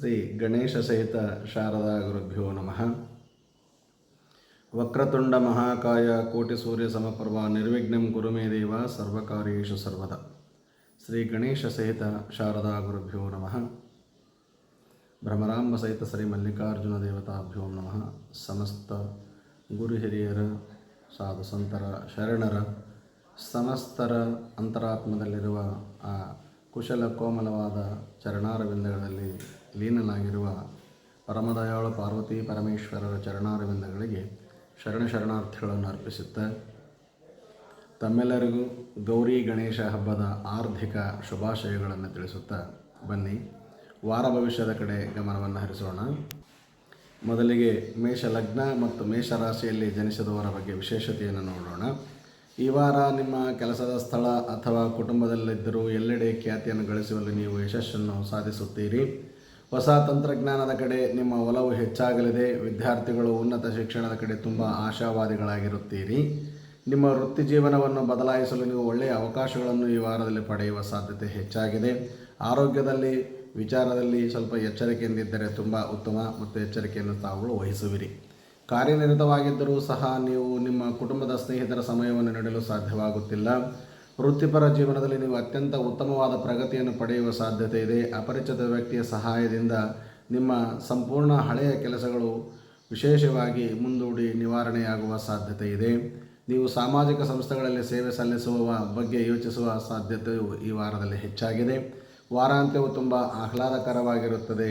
ಶ್ರೀ ಗಣೇಶ ಸಹಿತ ಶಾರದಾ ಗುರುಭ್ಯೋ ನಮಃ. ವಕ್ರತುಂಡ ಮಹಾಕಾಯ ಕೋಟಿ ಸೂರ್ಯ ಸಮಪರ್ವ ನಿರ್ವಿಘ್ನಂ ಗುರುಮೇ ದೇವ ಸರ್ವಕಾರ್ಯೇಶು ಸರ್ವದ. ಶ್ರೀ ಗಣೇಶ ಸಹಿತ ಶಾರದಾ ಗುರುಭ್ಯೋ ನಮಃ. ಭ್ರಮರಾಂಬ ಸಹಿತ ಶ್ರೀ ಮಲ್ಲಿಕಾರ್ಜುನ ದೇವತಾಭ್ಯೋ ನಮಃ. ಸಮಸ್ತ ಗುರು ಹಿರಿಯರ, ಸಾಧು ಸಂತರ, ಶರಣರ, ಸಮಸ್ತರ ಅಂತರಾತ್ಮದಲ್ಲಿರುವ ಆ ಕುಶಲ ಕೋಮಲವಾದ ಚರಣಾರವಿಂದಗಳಲ್ಲಿ ಲೀನನಾಗಿರುವ ಪರಮದಯಾಳು ಪಾರ್ವತಿ ಪರಮೇಶ್ವರರ ಚರಣಾರವಿಂದಗಳಿಗೆ ಶರಣ ಶರಣಾರ್ಥಿಗಳನ್ನು ಅರ್ಪಿಸುತ್ತಾ ತಮ್ಮೆಲ್ಲರಿಗೂ ಗೌರಿ ಗಣೇಶ ಹಬ್ಬದ ಆರ್ಥಿಕ ಶುಭಾಶಯಗಳನ್ನು ತಿಳಿಸುತ್ತಾ ಬನ್ನಿ. ವಾರ ಭವಿಷ್ಯದ ಕಡೆ ಗಮನವನ್ನು ಹರಿಸೋಣ. ಮೊದಲಿಗೆ ಮೇಷ ಲಗ್ನ ಮತ್ತು ಮೇಷ ರಾಶಿಯಲ್ಲಿ ಜನಿಸಿದವರ ಬಗ್ಗೆ ವಿಶೇಷತೆಯನ್ನು ನೋಡೋಣ. ಈ ವಾರ ನಿಮ್ಮ ಕೆಲಸದ ಸ್ಥಳ ಅಥವಾ ಕುಟುಂಬದಲ್ಲಿದ್ದರೂ ಎಲ್ಲೆಡೆ ಖ್ಯಾತಿಯನ್ನು ಗಳಿಸುವಲ್ಲಿ ನೀವು ಯಶಸ್ಸನ್ನು ಸಾಧಿಸುತ್ತೀರಿ. ಹೊಸ ತಂತ್ರಜ್ಞಾನದ ಕಡೆ ನಿಮ್ಮ ಒಲವು ಹೆಚ್ಚಾಗಲಿದೆ. ವಿದ್ಯಾರ್ಥಿಗಳು ಉನ್ನತ ಶಿಕ್ಷಣದ ಕಡೆ ತುಂಬ ಆಶಾವಾದಿಗಳಾಗಿರುತ್ತೀರಿ. ನಿಮ್ಮ ವೃತ್ತಿ ಜೀವನವನ್ನು ಬದಲಾಯಿಸಲು ನೀವು ಒಳ್ಳೆಯ ಅವಕಾಶಗಳನ್ನು ಈ ವಾರದಲ್ಲಿ ಪಡೆಯುವ ಸಾಧ್ಯತೆ ಹೆಚ್ಚಾಗಿದೆ. ಆರೋಗ್ಯದಲ್ಲಿ, ವಿಚಾರದಲ್ಲಿ ಸ್ವಲ್ಪ ಎಚ್ಚರಿಕೆಯಿಂದಿದ್ದರೆ ತುಂಬ ಉತ್ತಮ ಮತ್ತು ಎಚ್ಚರಿಕೆಯನ್ನು ತಾವುಗಳು ವಹಿಸುವಿರಿ. ಕಾರ್ಯನಿರತವಾಗಿದ್ದರೂ ಸಹ ನೀವು ನಿಮ್ಮ ಕುಟುಂಬದ ಸ್ನೇಹಿತರ ಸಮಯವನ್ನು ನೀಡಲು ಸಾಧ್ಯವಾಗುತ್ತಿಲ್ಲ. ವೃತ್ತಿಪರ ಜೀವನದಲ್ಲಿ ನೀವು ಅತ್ಯಂತ ಉತ್ತಮವಾದ ಪ್ರಗತಿಯನ್ನು ಪಡೆಯುವ ಸಾಧ್ಯತೆ ಇದೆ. ಅಪರಿಚಿತ ವ್ಯಕ್ತಿಯ ಸಹಾಯದಿಂದ ನಿಮ್ಮ ಸಂಪೂರ್ಣ ಹಳೆಯ ಕೆಲಸಗಳು ವಿಶೇಷವಾಗಿ ಮುಂದೂಡಿ ನಿವಾರಣೆಯಾಗುವ ಸಾಧ್ಯತೆ ಇದೆ. ನೀವು ಸಾಮಾಜಿಕ ಸಂಸ್ಥೆಗಳಲ್ಲಿ ಸೇವೆ ಸಲ್ಲಿಸುವ ಬಗ್ಗೆ ಯೋಚಿಸುವ ಸಾಧ್ಯತೆಯು ಈ ವಾರದಲ್ಲಿ ಹೆಚ್ಚಾಗಿದೆ. ವಾರಾಂತ್ಯವು ತುಂಬ ಆಹ್ಲಾದಕರವಾಗಿರುತ್ತದೆ.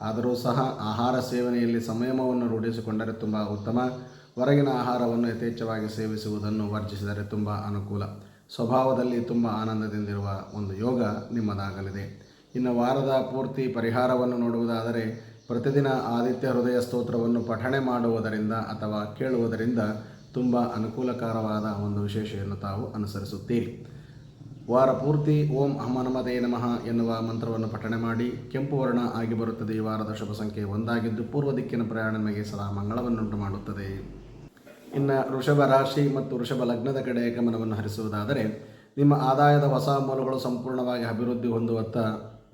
ಆದರೂ ಸಹ ಆಹಾರ ಸೇವನೆಯಲ್ಲಿ ಸಂಯಮವನ್ನು ರೂಢಿಸಿಕೊಂಡರೆ ತುಂಬ ಉತ್ತಮ. ಹೊರಗಿನ ಆಹಾರವನ್ನು ಯಥೇಚ್ಛವಾಗಿ ಸೇವಿಸುವುದನ್ನು ವರ್ಜಿಸಿದರೆ ತುಂಬ ಅನುಕೂಲ. ಸ್ವಭಾವದಲ್ಲಿ ತುಂಬ ಆನಂದದಿಂದಿರುವ ಒಂದು ಯೋಗ ನಿಮ್ಮದಾಗಲಿದೆ. ಇನ್ನು ವಾರದ ಪೂರ್ತಿ ಪರಿಹಾರವನ್ನು ನೋಡುವುದಾದರೆ, ಪ್ರತಿದಿನ ಆದಿತ್ಯ ಹೃದಯ ಸ್ತೋತ್ರವನ್ನು ಪಠಣೆ ಮಾಡುವುದರಿಂದ ಅಥವಾ ಕೇಳುವುದರಿಂದ ತುಂಬ ಅನುಕೂಲಕರವಾದ ಒಂದು ವಿಶೇಷವನ್ನು ತಾವು ಅನುಸರಿಸುತ್ತೀರಿ. ವಾರ ಪೂರ್ತಿ ಓಂ ಅಹಮನಮದೇ ನಮಃ ಎನ್ನುವ ಮಂತ್ರವನ್ನು ಪಠಣೆ ಮಾಡಿ, ಕೆಂಪು ವರ್ಣ ಆಗಿ ಬರುತ್ತದೆ ಈ ವಾರದ ಶುಭ ಸಂಖ್ಯೆ ಒಂದಾಗಿದ್ದು ಪೂರ್ವ ದಿಕ್ಕಿನ ಪ್ರಯಾಣ ನಮಗೆ ಸದಾ ಮಂಗಳವನ್ನುಂಟು ಮಾಡುತ್ತದೆ ಇನ್ನು ವೃಷಭ ರಾಶಿ ಮತ್ತು ವೃಷಭ ಲಗ್ನದ ಕಡೆ ಗಮನವನ್ನು ಹರಿಸುವುದಾದರೆ, ನಿಮ್ಮ ಆದಾಯದ ಹೊಸ ಮೂಲಗಳು ಸಂಪೂರ್ಣವಾಗಿ ಅಭಿವೃದ್ಧಿ ಹೊಂದುವತ್ತ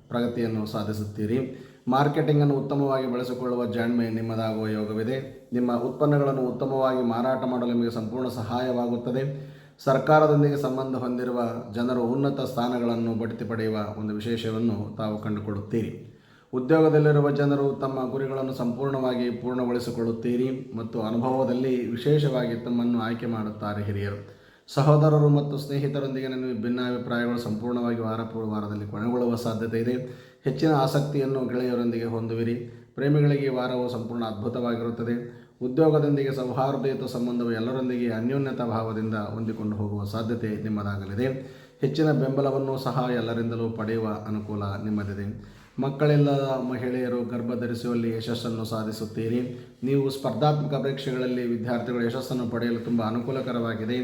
ಪ್ರಗತಿಯನ್ನು ಸಾಧಿಸುತ್ತೀರಿ. ಮಾರ್ಕೆಟಿಂಗನ್ನು ಉತ್ತಮವಾಗಿ ಬಳಸಿಕೊಳ್ಳುವ ಜಾಣ್ಮೆ ನಿಮ್ಮದಾಗುವ ಯೋಗವಿದೆ. ನಿಮ್ಮ ಉತ್ಪನ್ನಗಳನ್ನು ಉತ್ತಮವಾಗಿ ಮಾರಾಟ ಮಾಡಲು ನಿಮಗೆ ಸಂಪೂರ್ಣ ಸಹಾಯವಾಗುತ್ತದೆ. ಸರ್ಕಾರದೊಂದಿಗೆ ಸಂಬಂಧ ಹೊಂದಿರುವ ಜನರು ಉನ್ನತ ಸ್ಥಾನಗಳನ್ನು ಬಡ್ತಿ ಪಡೆಯುವ ಒಂದು ವಿಶೇಷವನ್ನು ತಾವು ಕಂಡುಕೊಳ್ಳುತ್ತೀರಿ ಉದ್ಯೋಗದಲ್ಲಿರುವ ಜನರು ತಮ್ಮ ಗುರಿಗಳನ್ನು ಸಂಪೂರ್ಣವಾಗಿ ಪೂರ್ಣಗೊಳಿಸಿಕೊಳ್ಳುತ್ತೀರಿ ಮತ್ತು ಅನುಭವದಲ್ಲಿ ವಿಶೇಷವಾಗಿ ತಮ್ಮನ್ನು ಆಯ್ಕೆ ಮಾಡುತ್ತಾರೆ ಹಿರಿಯರು. ಸಹೋದರರು ಮತ್ತು ಸ್ನೇಹಿತರೊಂದಿಗೆ ನನಗೆ ಭಿನ್ನಾಭಿಪ್ರಾಯಗಳು ಸಂಪೂರ್ಣವಾಗಿ ವಾರಪೂರ್ವ ವಾರದಲ್ಲಿ ಕೊನೆಗೊಳ್ಳುವ ಸಾಧ್ಯತೆ ಇದೆ. ಹೆಚ್ಚಿನ ಆಸಕ್ತಿಯನ್ನು ಗೆಳೆಯರೊಂದಿಗೆ ಹೊಂದುವಿರಿ. ಪ್ರೇಮಿಗಳಿಗೆ ವಾರವು ಸಂಪೂರ್ಣ ಅದ್ಭುತವಾಗಿರುತ್ತದೆ. ಉದ್ಯೋಗದೊಂದಿಗೆ ಸೌಹಾರ್ದಯುತ ಸಂಬಂಧವು ಎಲ್ಲರೊಂದಿಗೆ ಅನ್ಯೋನ್ಯತ ಭಾವದಿಂದ ಹೊಂದಿಕೊಂಡು ಹೋಗುವ ಸಾಧ್ಯತೆ ನಿಮ್ಮದಾಗಲಿದೆ. ಹೆಚ್ಚಿನ ಬೆಂಬಲವನ್ನು ಸಹ ಎಲ್ಲರಿಂದಲೂ ಪಡೆಯುವ ಅನುಕೂಲ ನಿಮ್ಮದಿದೆ. ಮಕ್ಕಳಿಲ್ಲದ ಮಹಿಳೆಯರು ಗರ್ಭ ಧರಿಸುವಲ್ಲಿ ಯಶಸ್ಸನ್ನು ಸಾಧಿಸುತ್ತೀರಿ. ನೀವು ಸ್ಪರ್ಧಾತ್ಮಕ ಪರೀಕ್ಷೆಗಳಲ್ಲಿ ವಿದ್ಯಾರ್ಥಿಗಳು ಯಶಸ್ಸನ್ನು ಪಡೆಯಲು ತುಂಬ ಅನುಕೂಲಕರವಾಗಿದೆ.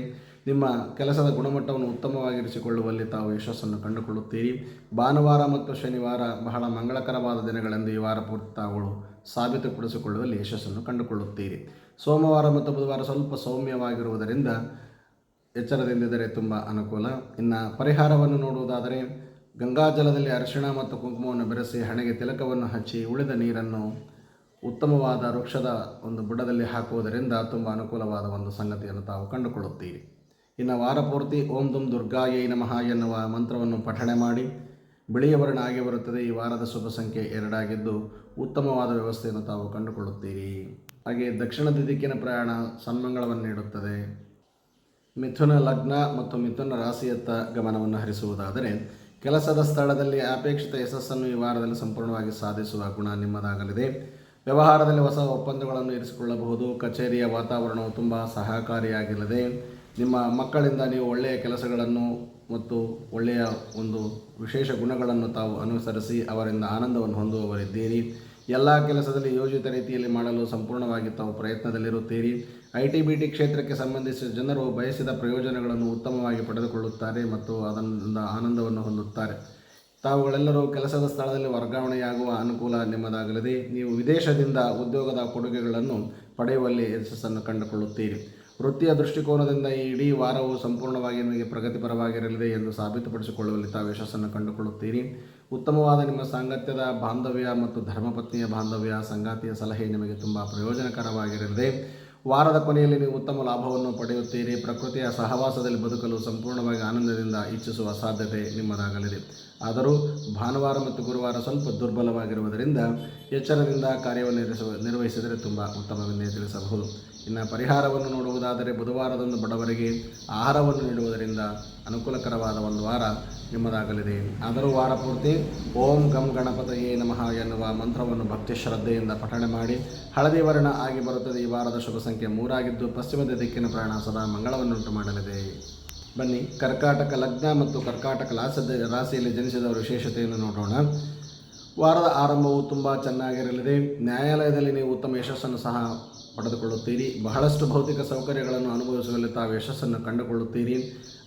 ನಿಮ್ಮ ಕೆಲಸದ ಗುಣಮಟ್ಟವನ್ನು ಉತ್ತಮವಾಗಿರಿಸಿಕೊಳ್ಳುವಲ್ಲಿ ತಾವು ಯಶಸ್ಸನ್ನು ಕಂಡುಕೊಳ್ಳುತ್ತೀರಿ. ಭಾನುವಾರ ಮತ್ತು ಶನಿವಾರ ಬಹಳ ಮಂಗಳಕರವಾದ ದಿನಗಳೆಂದು ಈ ವಾರ ಪೂರ್ತಿ ತಾವುಗಳು ಸಾಬೀತುಪಡಿಸಿಕೊಳ್ಳುವಲ್ಲಿ ಯಶಸ್ಸನ್ನು ಕಂಡುಕೊಳ್ಳುತ್ತೀರಿ. ಸೋಮವಾರ ಮತ್ತು ಬುಧವಾರ ಸ್ವಲ್ಪ ಸೌಮ್ಯವಾಗಿರುವುದರಿಂದ ಎಚ್ಚರದಿಂದಿದ್ದರೆ ತುಂಬ ಅನುಕೂಲ. ಇನ್ನು ಪರಿಹಾರವನ್ನು ನೋಡುವುದಾದರೆ ಗಂಗಾಜಲದಲ್ಲಿ ಅರಿಶಿಣ ಮತ್ತು ಕುಂಕುಮವನ್ನು ಬೆರೆಸಿ ಹಣೆಗೆ ತಿಲಕವನ್ನು ಹಚ್ಚಿ ಉಳಿದ ನೀರನ್ನು ಉತ್ತಮವಾದ ವೃಕ್ಷದ ಒಂದು ಬುಡದಲ್ಲಿ ಹಾಕುವುದರಿಂದ ತುಂಬ ಅನುಕೂಲವಾದ ಒಂದು ಸಂಗತಿಯನ್ನು ತಾವು ಕಂಡುಕೊಳ್ಳುತ್ತೀರಿ. ಇನ್ನು ವಾರಪೂರ್ತಿ ಓಂ ದುಂ ದುರ್ಗಾಯೈ ನಮಃ ಎನ್ನುವ ಮಂತ್ರವನ್ನು ಪಠಣೆ ಮಾಡಿ ಬಿಳಿಯ ವರ್ಣ ಆಗಿ ಬರುತ್ತದೆ, ಈ ವಾರದ ಶುಭ ಸಂಖ್ಯೆ ಎರಡಾಗಿದ್ದು ಉತ್ತಮವಾದ ವ್ಯವಸ್ಥೆಯನ್ನು ತಾವು ಕಂಡುಕೊಳ್ಳುತ್ತೀರಿ. ಹಾಗೆ ದಕ್ಷಿಣ ದಿಕ್ಕಿನ ಪ್ರಯಾಣ ಸನ್ಮಂಗಳವನ್ನು ನೀಡುತ್ತದೆ. ಮಿಥುನ ಲಗ್ನ ಮತ್ತು ಮಿಥುನ ರಾಶಿಯತ್ತ ಗಮನವನ್ನು ಹರಿಸುವುದಾದರೆ ಕೆಲಸದ ಸ್ಥಳದಲ್ಲಿ ಅಪೇಕ್ಷಿತ ಯಶಸ್ಸನ್ನು ಈ ವಾರದಲ್ಲಿ ಸಂಪೂರ್ಣವಾಗಿ ಸಾಧಿಸುವ ಗುಣ ನಿಮ್ಮದಾಗಲಿದೆ. ವ್ಯವಹಾರದಲ್ಲಿ ಹೊಸ ಒಪ್ಪಂದಗಳನ್ನು ಇರಿಸಿಕೊಳ್ಳಬಹುದು. ಕಚೇರಿಯ ವಾತಾವರಣವು ತುಂಬ ಸಹಕಾರಿಯಾಗಿರಲಿದೆ ನಿಮ್ಮ ಮಕ್ಕಳಿಂದ ನೀವು ಒಳ್ಳೆಯ ಕೆಲಸಗಳನ್ನು ಮತ್ತು ಒಳ್ಳೆಯ ಒಂದು ವಿಶೇಷ ಗುಣಗಳನ್ನು ತಾವು ಅನುಸರಿಸಿ ಅವರಿಂದ ಆನಂದವನ್ನು ಹೊಂದುವವರಿದ್ದೀರಿ. ಎಲ್ಲ ಕೆಲಸದಲ್ಲಿ ಯೋಜಿತ ರೀತಿಯಲ್ಲಿ ಮಾಡಲು ಸಂಪೂರ್ಣವಾಗಿ ತಾವು ಪ್ರಯತ್ನದಲ್ಲಿರುತ್ತೀರಿ. ಐ ಟಿ ಬಿ ಟಿ ಕ್ಷೇತ್ರಕ್ಕೆ ಸಂಬಂಧಿಸಿದ ಜನರು ಬಯಸಿದ ಪ್ರಯೋಜನಗಳನ್ನು ಉತ್ತಮವಾಗಿ ಪಡೆದುಕೊಳ್ಳುತ್ತಾರೆ ಮತ್ತು ಅದರಿಂದ ಆನಂದವನ್ನು ಹೊಂದುತ್ತಾರೆ. ತಾವುಗಳೆಲ್ಲರೂ ಕೆಲಸದ ಸ್ಥಳದಲ್ಲಿ ವರ್ಗಾವಣೆಯಾಗುವ ಅನುಕೂಲ ನಿಮ್ಮದಾಗಲಿದೆ. ನೀವು ವಿದೇಶದಿಂದ ಉದ್ಯೋಗದ ಕೊಡುಗೆಗಳನ್ನು ಪಡೆಯುವಲ್ಲಿ ಯಶಸ್ಸನ್ನು ಕಂಡುಕೊಳ್ಳುತ್ತೀರಿ. ವೃತ್ತಿಯ ದೃಷ್ಟಿಕೋನದಿಂದ ಈ ಇಡೀ ವಾರವು ಸಂಪೂರ್ಣವಾಗಿ ನಿಮಗೆ ಪ್ರಗತಿಪರವಾಗಿರಲಿದೆ ಎಂದು ಸಾಬೀತುಪಡಿಸಿಕೊಳ್ಳುವಲ್ಲಿ ತಾವು ಯಶಸ್ಸನ್ನು ಕಂಡುಕೊಳ್ಳುತ್ತೀರಿ. ಉತ್ತಮವಾದ ನಿಮ್ಮ ಸಾಂಗತ್ಯದ ಬಾಂಧವ್ಯ ಮತ್ತು ಧರ್ಮಪತ್ನಿಯ ಬಾಂಧವ್ಯ, ಸಂಗಾತಿಯ ಸಲಹೆ ನಿಮಗೆ ತುಂಬ ಪ್ರಯೋಜನಕರವಾಗಿರಲಿದೆ. ವಾರದ ಕೊನೆಯಲ್ಲಿ ನೀವು ಉತ್ತಮ ಲಾಭವನ್ನು ಪಡೆಯುತ್ತೀರಿ. ಪ್ರಕೃತಿಯ ಸಹವಾಸದಲ್ಲಿ ಬದುಕಲು ಸಂಪೂರ್ಣವಾಗಿ ಆನಂದದಿಂದ ಇಚ್ಛಿಸುವ ಸಾಧ್ಯತೆ ನಿಮ್ಮದಾಗಲಿದೆ. ಆದರೂ ಭಾನುವಾರ ಮತ್ತು ಗುರುವಾರ ಸ್ವಲ್ಪ ದುರ್ಬಲವಾಗಿರುವುದರಿಂದ ಎಚ್ಚರದಿಂದ ಕಾರ್ಯವನ್ನು ನಿರ್ವಹಿಸಿದರೆ ತುಂಬ ಉತ್ತಮವೆಂದೇ ತಿಳಿಸಬಹುದು. ಇನ್ನು ಪರಿಹಾರವನ್ನು ನೋಡುವುದಾದರೆ ಬುಧವಾರದಂದು ಬಡವರಿಗೆ ಆಹಾರವನ್ನು ನೀಡುವುದರಿಂದ ಅನುಕೂಲಕರವಾದ ಒಂದು ವಾರ ನಿಮ್ಮದಾಗಲಿದೆ. ಆದರೂ ವಾರ ಪೂರ್ತಿ ಓಂ ಗಂ ಗಣಪತಯೇ ನಮಃ ಎನ್ನುವ ಮಂತ್ರವನ್ನು ಭಕ್ತಿ ಶ್ರದ್ಧೆಯಿಂದ ಪಠಣೆ ಮಾಡಿ ಹಳದಿ ವರ್ಣ ಆಗಿ ಬರುತ್ತದೆ. ಈ ವಾರದ ಶುಭ ಸಂಖ್ಯೆ ಮೂರಾಗಿದ್ದು ಪಶ್ಚಿಮದ ದಿಕ್ಕಿನ ಪ್ರಯಾಣ ಸದಾ ಮಂಗಳವನ್ನುಂಟು ಮಾಡಲಿದೆ. ಬನ್ನಿ, ಕರ್ಕಾಟಕ ಲಗ್ನ ಮತ್ತು ಕರ್ಕಾಟಕ ಲಾಸದ ರಾಶಿಯಲ್ಲಿ ಜನಿಸಿದವರ ವಿಶೇಷತೆಯನ್ನು ನೋಡೋಣ. ವಾರದ ಆರಂಭವು ತುಂಬ ಚೆನ್ನಾಗಿರಲಿದೆ. ನ್ಯಾಯಾಲಯದಲ್ಲಿ ನೀವು ಉತ್ತಮ ಯಶಸ್ಸನ್ನು ಸಹ ಪಡೆದುಕೊಳ್ಳುತ್ತೀರಿ. ಬಹಳಷ್ಟು ಭೌತಿಕ ಸೌಕರ್ಯಗಳನ್ನು ಅನುಭವಿಸುವಲ್ಲಿ ತಾವು ಯಶಸ್ಸನ್ನು ಕಂಡುಕೊಳ್ಳುತ್ತೀರಿ.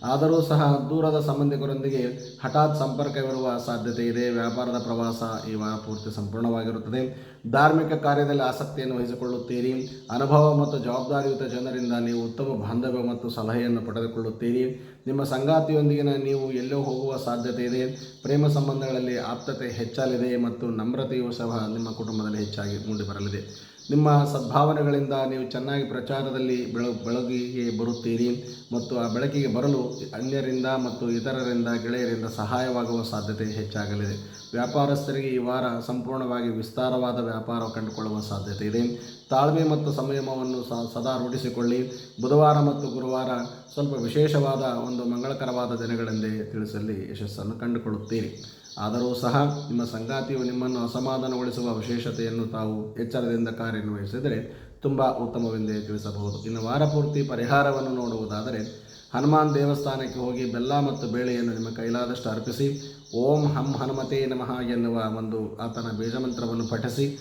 ಆದರೂ ಸಹ ದೂರದ ಸಂಬಂಧಿಕರೊಂದಿಗೆ ಹಠಾತ್ ಸಂಪರ್ಕವಿರುವ ಸಾಧ್ಯತೆ ಇದೆ. ವ್ಯಾಪಾರದ ಪ್ರವಾಸ ಈ ವಾರ ಪೂರ್ತಿ ಸಂಪೂರ್ಣವಾಗಿರುತ್ತದೆ. ಧಾರ್ಮಿಕ ಕಾರ್ಯದಲ್ಲಿ ಆಸಕ್ತಿಯನ್ನು ವಹಿಸಿಕೊಳ್ಳುತ್ತೀರಿ. ಅನುಭವ ಮತ್ತು ಜವಾಬ್ದಾರಿಯುತ ಜನರಿಂದ ನೀವು ಉತ್ತಮ ಬಾಂಧವ್ಯ ಮತ್ತು ಸಲಹೆಯನ್ನು ಪಡೆದುಕೊಳ್ಳುತ್ತೀರಿ. ನಿಮ್ಮ ಸಂಗಾತಿಯೊಂದಿಗಿನ ನೀವು ಎಲ್ಲೋ ಹೋಗುವ ಸಾಧ್ಯತೆ ಇದೆ. ಪ್ರೇಮ ಸಂಬಂಧಗಳಲ್ಲಿ ಆಪ್ತತೆ ಹೆಚ್ಚಲಿದೆ ಮತ್ತು ನಮ್ರತೆಯೂ ಸಹ ನಿಮ್ಮ ಕುಟುಂಬದಲ್ಲಿ ಹೆಚ್ಚಾಗಿ ಮೂಡಿಬರಲಿದೆ. ನಿಮ್ಮ ಸದ್ಭಾವನೆಗಳಿಂದ ನೀವು ಚೆನ್ನಾಗಿ ಪ್ರಚಾರದಲ್ಲಿ ಬೆಳ ಬೆಳಕಿಗೆ ಬರುತ್ತೀರಿ ಮತ್ತು ಆ ಬೆಳಕಿಗೆ ಬರಲು ಅನ್ಯರಿಂದ ಮತ್ತು ಇತರರಿಂದ ಗೆಳೆಯರಿಂದ ಸಹಾಯವಾಗುವ ಸಾಧ್ಯತೆ ಹೆಚ್ಚಾಗಲಿದೆ. ವ್ಯಾಪಾರಸ್ಥರಿಗೆ ಈ ವಾರ ಸಂಪೂರ್ಣವಾಗಿ ವಿಸ್ತಾರವಾದ ವ್ಯಾಪಾರ ಕಂಡುಕೊಳ್ಳುವ ಸಾಧ್ಯತೆ ಇದೆ. ತಾಳ್ಮೆ ಮತ್ತು ಸಂಯಮವನ್ನು ಸದಾ ರೂಢಿಸಿಕೊಳ್ಳಿ. ಬುಧವಾರ ಮತ್ತು ಗುರುವಾರ ಸ್ವಲ್ಪ ವಿಶೇಷವಾದ ಒಂದು ಮಂಗಳಕರವಾದ ದಿನಗಳೆಂದೇ ತಿಳಿಸಲಿ ಯಶಸ್ಸನ್ನು ಕಂಡುಕೊಳ್ಳುತ್ತೀರಿ. ಆದರೂ ಸಹ ನಿಮ್ಮ ಸಂಗಾತಿಯು ನಿಮ್ಮನ್ನು ಅಸಮಾಧಾನಗೊಳಿಸುವ ವಿಶೇಷತೆಯನ್ನು ತಾವು ಎಚ್ಚರದಿಂದ ಕಾರ್ಯನಿರ್ವಹಿಸಿದರೆ ತುಂಬ ಉತ್ತಮವೆಂದೇ ತಿಳಿಸಬಹುದು. ಇನ್ನು ವಾರಪೂರ್ತಿ ಪರಿಹಾರವನ್ನು ನೋಡುವುದಾದರೆ ಹನುಮಾನ್ ದೇವಸ್ಥಾನಕ್ಕೆ ಹೋಗಿ ಬೆಲ್ಲ ಮತ್ತು ಬೇಳೆಯನ್ನು ನಿಮ್ಮ ಕೈಲಾದಷ್ಟು ಅರ್ಪಿಸಿ, ಓಂ ಹಂ ಹನುಮತೇ ನಮಃ ಎನ್ನುವ ಒಂದು ಆತನ ಬೀಜಮಂತ್ರವನ್ನು ಪಠಿಸಿ,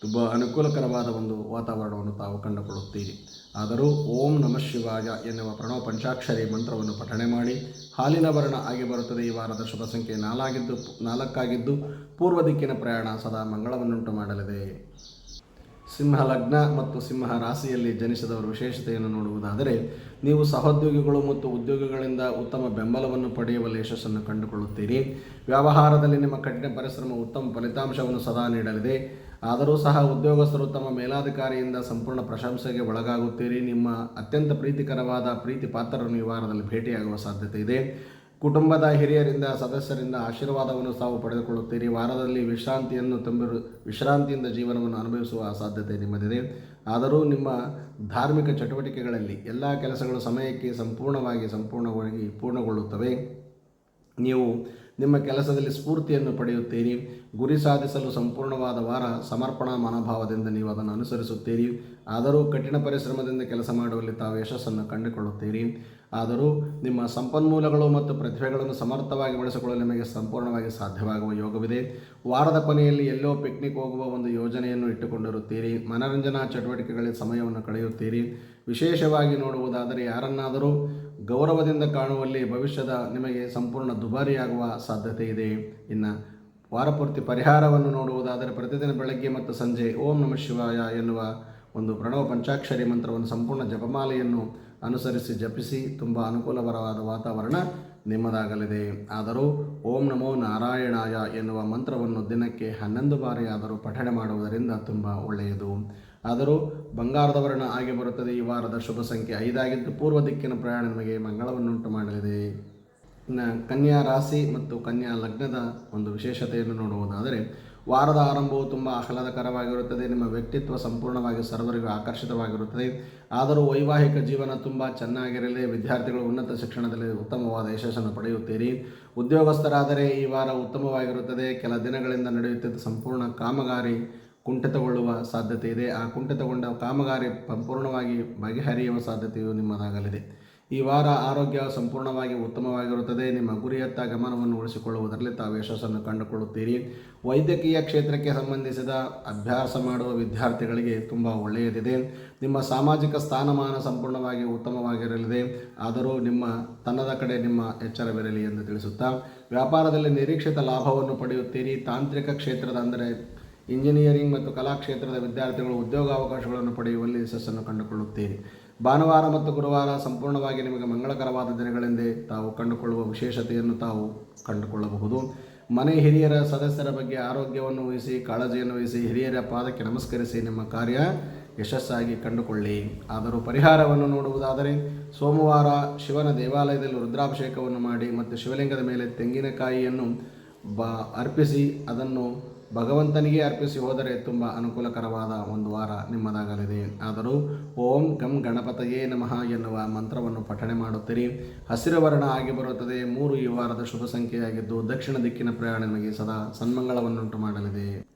ತುಂಬ ಅನುಕೂಲಕರವಾದ ಒಂದು ವಾತಾವರಣವನ್ನು ತಾವು ಕಂಡುಕೊಳ್ಳುತ್ತೀರಿ. ಆದರೂ ಓಂ ನಮಃ ಶಿವಾಯ ಎನ್ನುವ ಪ್ರಣವ ಪಂಚಾಕ್ಷರಿ ಮಂತ್ರವನ್ನು ಪಠಣೆ ಮಾಡಿ ಹಾಲಿನ ವರ್ಣ ಆಗಿ ಬರುತ್ತದೆ. ಈ ವಾರದ ಶುಭ ಸಂಖ್ಯೆ ನಾಲಾಗಿದ್ದು, ನಾಲ್ಕಾಗಿದ್ದು ಪೂರ್ವ ದಿಕ್ಕಿನ ಪ್ರಯಾಣ ಸದಾ ಮಂಗಳವನ್ನುಂಟು ಮಾಡಲಿದೆ. ಸಿಂಹ ಲಗ್ನ ಮತ್ತು ಸಿಂಹ ರಾಶಿಯಲ್ಲಿ ಜನಿಸಿದವರ ವಿಶೇಷತೆಯನ್ನು ನೋಡುವುದಾದರೆ, ನೀವು ಸಹೋದ್ಯೋಗಿಗಳು ಮತ್ತು ಉದ್ಯೋಗಿಗಳಿಂದ ಉತ್ತಮ ಬೆಂಬಲವನ್ನು ಪಡೆಯುವಲ್ಲಿ ಯಶಸ್ಸನ್ನು ಕಂಡುಕೊಳ್ಳುತ್ತೀರಿ. ವ್ಯವಹಾರದಲ್ಲಿ ನಿಮ್ಮ ಕಠಿಣ ಪರಿಶ್ರಮ ಉತ್ತಮ ಫಲಿತಾಂಶವನ್ನು ಸದಾ ನೀಡಲಿದೆ. ಆದರೂ ಸಹ ಉದ್ಯೋಗಸ್ಥರು ತಮ್ಮ ಮೇಲಾಧಿಕಾರಿಯಿಂದ ಸಂಪೂರ್ಣ ಪ್ರಶಂಸೆಗೆ ಒಳಗಾಗುತ್ತೀರಿ. ನಿಮ್ಮ ಅತ್ಯಂತ ಪ್ರೀತಿಕರವಾದ ಪ್ರೀತಿ ಪಾತ್ರರನ್ನು ಈ ವಾರದಲ್ಲಿ ಭೇಟಿಯಾಗುವ ಸಾಧ್ಯತೆ ಇದೆ. ಕುಟುಂಬದ ಹಿರಿಯರಿಂದ, ಸದಸ್ಯರಿಂದ ಆಶೀರ್ವಾದವನ್ನು ತಾವು ಪಡೆದುಕೊಳ್ಳುತ್ತೀರಿ. ವಾರದಲ್ಲಿ ವಿಶ್ರಾಂತಿಯನ್ನು ತುಂಬಿರು, ವಿಶ್ರಾಂತಿಯಿಂದ ಜೀವನವನ್ನು ಅನುಭವಿಸುವ ಸಾಧ್ಯತೆ ನಿಮ್ಮದಿದೆ. ಆದರೂ ನಿಮ್ಮ ಧಾರ್ಮಿಕ ಚಟುವಟಿಕೆಗಳಲ್ಲಿ ಎಲ್ಲ ಕೆಲಸಗಳು ಸಮಯಕ್ಕೆ ಸಂಪೂರ್ಣವಾಗಿ ಸಂಪೂರ್ಣವಾಗಿ ಪೂರ್ಣಗೊಳ್ಳುತ್ತವೆ. ನೀವು ನಿಮ್ಮ ಕೆಲಸದಲ್ಲಿ ಸ್ಫೂರ್ತಿಯನ್ನು ಪಡೆಯುತ್ತೀರಿ. ಗುರಿ ಸಾಧಿಸಲು ಸಂಪೂರ್ಣವಾದ ವಾರ ಸಮರ್ಪಣಾ ಮನೋಭಾವದಿಂದ ನೀವು ಅದನ್ನು ಅನುಸರಿಸುತ್ತೀರಿ. ಆದರೂ ಕಠಿಣ ಪರಿಶ್ರಮದಿಂದ ಕೆಲಸ ಮಾಡುವಲ್ಲಿ ತಾವು ಯಶಸ್ಸನ್ನು ಕಂಡುಕೊಳ್ಳುತ್ತೀರಿ. ಆದರೂ ನಿಮ್ಮ ಸಂಪನ್ಮೂಲಗಳು ಮತ್ತು ಪ್ರತಿಭೆಗಳನ್ನು ಸಮರ್ಥವಾಗಿ ಬಳಸಿಕೊಳ್ಳಲು ನಿಮಗೆ ಸಂಪೂರ್ಣವಾಗಿ ಸಾಧ್ಯವಾಗುವ ಯೋಗವಿದೆ. ವಾರದ ಕೊನೆಯಲ್ಲಿ ಎಲ್ಲೋ ಪಿಕ್ನಿಕ್ ಹೋಗುವ ಒಂದು ಯೋಜನೆಯನ್ನು ಇಟ್ಟುಕೊಂಡಿರುತ್ತೀರಿ. ಮನರಂಜನಾ ಚಟುವಟಿಕೆಗಳಲ್ಲಿ ಸಮಯವನ್ನು ಕಳೆಯುತ್ತೀರಿ. ವಿಶೇಷವಾಗಿ ನೋಡುವುದಾದರೆ ಯಾರನ್ನಾದರೂ ಗೌರವದಿಂದ ಕಾಣುವಲ್ಲಿ ಭವಿಷ್ಯದ ನಿಮಗೆ ಸಂಪೂರ್ಣ ದುಬಾರಿಯಾಗುವ ಸಾಧ್ಯತೆ ಇದೆ ಇನ್ನು ವಾರಪೂರ್ತಿ ಪರಿಹಾರವನ್ನು ನೋಡುವುದಾದರೆ ಪ್ರತಿದಿನ ಬೆಳಗ್ಗೆ ಮತ್ತು ಸಂಜೆ ಓಂ ನಮಃ ಶಿವಾಯ ಎನ್ನುವ ಒಂದು ಪ್ರಣವ ಪಂಚಾಕ್ಷರಿ ಮಂತ್ರವನ್ನು ಸಂಪೂರ್ಣ ಜಪಮಾಲೆಯನ್ನು ಅನುಸರಿಸಿ ಜಪಿಸಿ ತುಂಬ ಅನುಕೂಲಕರವಾದ ವಾತಾವರಣ ನಿಮ್ಮದಾಗಲಿದೆ. ಆದರೂ ಓಂ ನಮೋ ನಾರಾಯಣಾಯ ಎನ್ನುವ ಮಂತ್ರವನ್ನು ದಿನಕ್ಕೆ ಹನ್ನೊಂದು ಬಾರಿ ಆದರೂ ಪಠಣೆ ಮಾಡುವುದರಿಂದ ತುಂಬ ಒಳ್ಳೆಯದು. ಆದರೂ ಬಂಗಾರದ ವರ್ಣ ಆಗಿ ಬರುತ್ತದೆ. ಈ ವಾರದ ಶುಭ ಸಂಖ್ಯೆ ಐದಾಗಿದ್ದು, ಪೂರ್ವ ದಿಕ್ಕಿನ ಪ್ರಯಾಣ ನಿಮಗೆ ಮಂಗಳವನ್ನುಂಟು ಮಾಡಲಿದೆ. ಇನ್ನು ಕನ್ಯಾ ರಾಶಿ ಮತ್ತು ಕನ್ಯಾ ಲಗ್ನದ ಒಂದು ವಿಶೇಷತೆಯನ್ನು ನೋಡುವುದಾದರೆ, ವಾರದ ಆರಂಭವು ತುಂಬ ಆಹ್ಲಾದಕರವಾಗಿರುತ್ತದೆ. ನಿಮ್ಮ ವ್ಯಕ್ತಿತ್ವ ಸಂಪೂರ್ಣವಾಗಿ ಸರ್ವರಿಗೂ ಆಕರ್ಷಿತವಾಗಿರುತ್ತದೆ. ಆದರೂ ವೈವಾಹಿಕ ಜೀವನ ತುಂಬ ಚೆನ್ನಾಗಿರಲಿ. ವಿದ್ಯಾರ್ಥಿಗಳು ಉನ್ನತ ಶಿಕ್ಷಣದಲ್ಲಿ ಉತ್ತಮವಾದ ಯಶಸ್ಸನ್ನು ಪಡೆಯುತ್ತೀರಿ. ಉದ್ಯೋಗಸ್ಥರಾದರೆ ಈ ವಾರ ಉತ್ತಮವಾಗಿರುತ್ತದೆ. ಕೆಲ ದಿನಗಳಿಂದ ನಡೆಯುತ್ತಿದ್ದ ಸಂಪೂರ್ಣ ಕಾಮಗಾರಿ ಕುಂಠಿತಗೊಳ್ಳುವ ಸಾಧ್ಯತೆ ಇದೆ. ಆ ಕುಂಠಿತಗೊಂಡ ಕಾಮಗಾರಿ ಸಂಪೂರ್ಣವಾಗಿ ಬಗೆಹರಿಯುವ ಸಾಧ್ಯತೆಯು ನಿಮ್ಮದಾಗಲಿದೆ. ಈ ವಾರ ಆರೋಗ್ಯ ಸಂಪೂರ್ಣವಾಗಿ ಉತ್ತಮವಾಗಿರುತ್ತದೆ. ನಿಮ್ಮ ಗುರಿಯತ್ತ ಗಮನವನ್ನು ಉಳಿಸಿಕೊಳ್ಳುವುದರಲ್ಲಿ ತಾವು ಯಶಸ್ಸನ್ನು ಕಂಡುಕೊಳ್ಳುತ್ತೀರಿ. ವೈದ್ಯಕೀಯ ಕ್ಷೇತ್ರಕ್ಕೆ ಸಂಬಂಧಿಸಿದ ಅಭ್ಯಾಸ ಮಾಡುವ ವಿದ್ಯಾರ್ಥಿಗಳಿಗೆ ತುಂಬ ಒಳ್ಳೆಯದಿದೆ. ನಿಮ್ಮ ಸಾಮಾಜಿಕ ಸ್ಥಾನಮಾನ ಸಂಪೂರ್ಣವಾಗಿ ಉತ್ತಮವಾಗಿರಲಿದೆ. ಆದರೂ ನಿಮ್ಮ, ತನ್ನದ ಕಡೆ ನಿಮ್ಮ ಎಚ್ಚರವಿರಲಿ ಎಂದು ತಿಳಿಸುತ್ತಾ, ವ್ಯಾಪಾರದಲ್ಲಿ ನಿರೀಕ್ಷಿತ ಲಾಭವನ್ನು ಪಡೆಯುತ್ತೀರಿ. ತಾಂತ್ರಿಕ ಕ್ಷೇತ್ರದ ಅಂದರೆ ಇಂಜಿನಿಯರಿಂಗ್ ಮತ್ತು ಕಲಾ ಕ್ಷೇತ್ರದ ವಿದ್ಯಾರ್ಥಿಗಳು ಉದ್ಯೋಗಾವಕಾಶಗಳನ್ನು ಪಡೆಯುವಲ್ಲಿ ಯಶಸ್ಸನ್ನು ಕಂಡುಕೊಳ್ಳುತ್ತೀರಿ. ಭಾನುವಾರ ಮತ್ತು ಗುರುವಾರ ಸಂಪೂರ್ಣವಾಗಿ ನಿಮಗೆ ಮಂಗಳಕರವಾದ ದಿನಗಳೆಂದೇ ತಾವು ಕಂಡುಕೊಳ್ಳುವ ವಿಶೇಷತೆಯನ್ನು ತಾವು ಕಂಡುಕೊಳ್ಳಬಹುದು. ಮನೆ ಹಿರಿಯರ ಸದಸ್ಯರ ಬಗ್ಗೆ ಆರೋಗ್ಯವನ್ನು ವಹಿಸಿ, ಕಾಳಜಿಯನ್ನು ವಹಿಸಿ, ಹಿರಿಯರ ಪಾದಕ್ಕೆ ನಮಸ್ಕರಿಸಿ ನಿಮ್ಮ ಕಾರ್ಯ ಯಶಸ್ಸಾಗಿ ಕಂಡುಕೊಳ್ಳಿ. ಆದರೂ ಪರಿಹಾರವನ್ನು ನೋಡುವುದಾದರೆ ಸೋಮವಾರ ಶಿವನ ದೇವಾಲಯದಲ್ಲಿ ರುದ್ರಾಭಿಷೇಕವನ್ನು ಮಾಡಿ ಮತ್ತು ಶಿವಲಿಂಗದ ಮೇಲೆ ತೆಂಗಿನಕಾಯಿಯನ್ನು ಬ, ಅರ್ಪಿಸಿ ಅದನ್ನು ಭಗವಂತನಿಗೆ ಅರ್ಪಿಸಿ ಹೋದರೆ ತುಂಬ ಅನುಕೂಲಕರವಾದ ಒಂದು ವಾರ ನಿಮ್ಮದಾಗಲಿದೆ. ಆದರೂ ಓಂ ಗಂ ಗಣಪತಯೇ ನಮಃ ಎನ್ನುವ ಮಂತ್ರವನ್ನು ಪಠಣೆ ಮಾಡುತ್ತೀರಿ. ಹಸಿರು ವರ್ಣ ಆಗಿ ಬರುತ್ತದೆ. ಮೂರು ಈ ವಾರದ ಶುಭ ಸಂಖ್ಯೆಯಾಗಿದ್ದು ದಕ್ಷಿಣ ದಿಕ್ಕಿನ ಪ್ರಯಾಣ ನಿಮಗೆ ಸದಾ ಸನ್ಮಂಗಳವನ್ನುಂಟು ಮಾಡಲಿದೆ.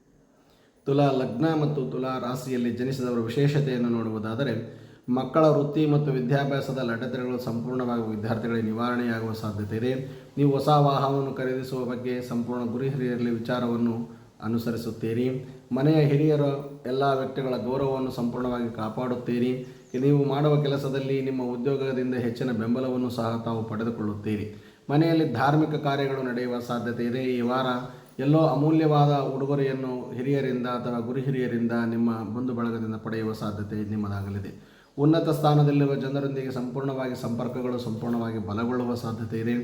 ತುಲಾ ಲಗ್ನ ಮತ್ತು ತುಲಾ ರಾಶಿಯಲ್ಲಿ ಜನಿಸಿದವರ ವಿಶೇಷತೆಯನ್ನು ನೋಡುವುದಾದರೆ, ಮಕ್ಕಳ ವೃತ್ತಿ ಮತ್ತು ವಿದ್ಯಾಭ್ಯಾಸದ ಲಡ್ಡತೆಗಳು ಸಂಪೂರ್ಣವಾಗಿ ವಿದ್ಯಾರ್ಥಿಗಳಿಗೆ ನಿವಾರಣೆಯಾಗುವ ಸಾಧ್ಯತೆ ಇದೆ. ನೀವು ಹೊಸ ವಾಹನವನ್ನು ಖರೀದಿಸುವ ಬಗ್ಗೆ ಸಂಪೂರ್ಣ ಗುರಿ ಹಿರಿಯರಲ್ಲಿ ವಿಚಾರವನ್ನು ಅನುಸರಿಸುತ್ತೀರಿ. ಮನೆಯ ಹಿರಿಯರ ಎಲ್ಲ ವ್ಯಕ್ತಿಗಳ ಗೌರವವನ್ನು ಸಂಪೂರ್ಣವಾಗಿ ಕಾಪಾಡುತ್ತೀರಿ. ನೀವು ಮಾಡುವ ಕೆಲಸದಲ್ಲಿ ನಿಮ್ಮ ಉದ್ಯೋಗದಿಂದ ಹೆಚ್ಚಿನ ಬೆಂಬಲವನ್ನು ಸಹ ತಾವು ಪಡೆದುಕೊಳ್ಳುತ್ತೀರಿ. ಮನೆಯಲ್ಲಿ ಧಾರ್ಮಿಕ ಕಾರ್ಯಗಳು ನಡೆಯುವ ಸಾಧ್ಯತೆ ಇದೆ. ಈ ವಾರ ಎಲ್ಲೋ ಅಮೂಲ್ಯವಾದ ಉಡುಗೊರೆಯನ್ನು ಹಿರಿಯರಿಂದ ಅಥವಾ ಗುರು ಹಿರಿಯರಿಂದ ನಿಮ್ಮ ಬಂಧು ಬಳಗದಿಂದ ಪಡೆಯುವ ಸಾಧ್ಯತೆ ನಿಮ್ಮದಾಗಲಿದೆ. ಉನ್ನತ ಸ್ಥಾನದಲ್ಲಿರುವ ಜನರೊಂದಿಗೆ ಸಂಪೂರ್ಣವಾಗಿ ಸಂಪರ್ಕಗಳು ಸಂಪೂರ್ಣವಾಗಿ ಬಲಗೊಳ್ಳುವ ಸಾಧ್ಯತೆ ಇದೆ.